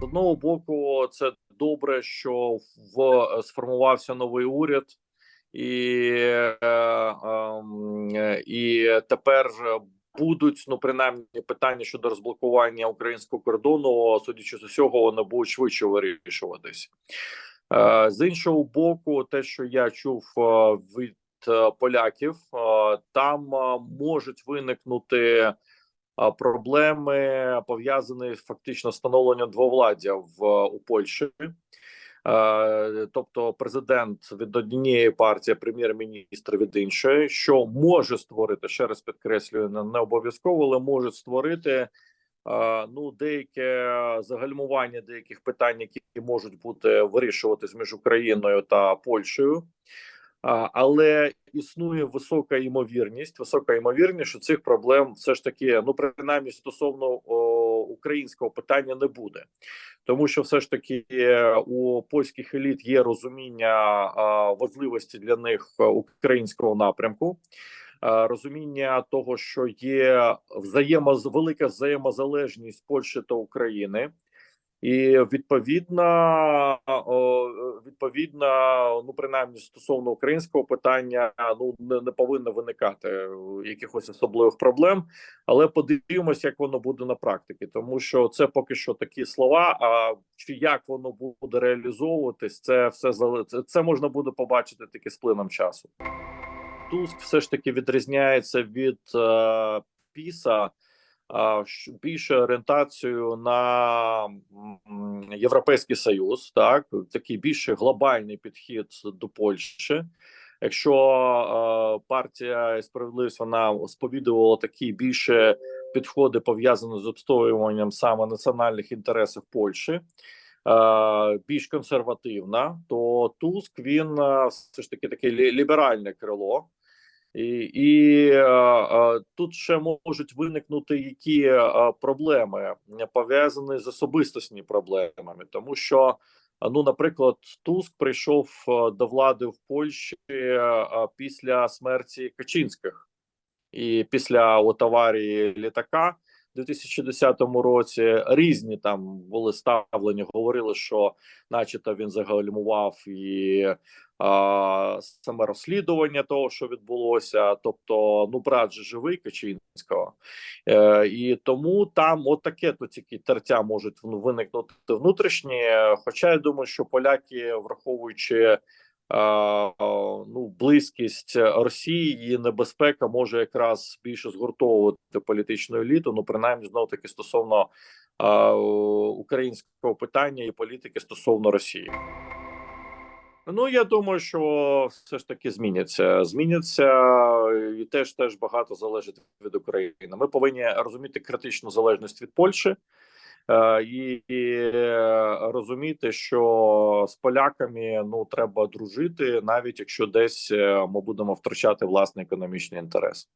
З одного боку, це добре, що в сформувався новий уряд, і, е, ем, е, і тепер будуть ну принаймні питання щодо розблокування українського кордону, судячи з усього, вони будуть швидше вирішуватись. Е, З іншого боку, те, що я чув е, від е, поляків, е, там е, можуть виникнути е, проблеми пов'язані фактично встановленням двовладдя в у Польщі. Е, Тобто, президент від однієї партії, прем'єр-міністр від іншої, що може створити ще раз підкреслюю, не обов'язково, але може створити е, ну деяке загальмування деяких питань, які можуть бути вирішуватись між Україною та Польщею. Але існує висока ймовірність, висока ймовірність, що цих проблем все ж таки, ну принаймні стосовно о, українського питання не буде, тому що все ж таки е, у польських еліт є розуміння а, важливості для них українського напрямку. Розуміння того, що є взаємо велика взаємозалежність Польщі та України, і відповідно, відповідно, ну принаймні стосовно українського питання, ну не, не повинно виникати якихось особливих проблем. Але подивимося, як воно буде на практиці, тому що це поки що такі слова. А чи як воно буде реалізовуватись, це все це, це можна буде побачити тільки з плином часу. Туск все ж таки відрізняється від е, Піса більше орієнтацію на Європейський Союз, так такий більше глобальний підхід до Польщі. Якщо е, партія «І справедливість вона сповідувала такі більше підходи пов'язані з обстоюванням саме національних інтересів Польщі, е, більш консервативна, то Туск він е, все ж таки таке лі- ліберальне крило. І, і е, е, тут ще можуть виникнути які е, проблеми пов'язані з особистісні проблемами, тому що ну, наприклад, Туск прийшов до влади в Польщі е, після смерті Качинських і після от аварії літака. У 2010 році різні там були ставлення, говорили, що, начебто, він загальмував і а, саме розслідування того, що відбулося. Тобто, ну брат же живий Качинського, е, і тому там от таке тільки тертя можуть ну, виникнути внутрішні. Хоча я думаю, що поляки, враховуючи. А, Ну, близькість Росії її небезпека може якраз більше згуртовувати політичну еліту. Ну, принаймні, знову таки стосовно а, українського питання і політики стосовно Росії. Ну я думаю, що все ж таки зміняться. Зміняться і теж теж багато залежить від України. Ми повинні розуміти критичну залежність від Польщі е, і, і е, розуміти, що з поляками ну треба дружити, навіть якщо десь е, ми будемо втрачати власний економічний інтерес.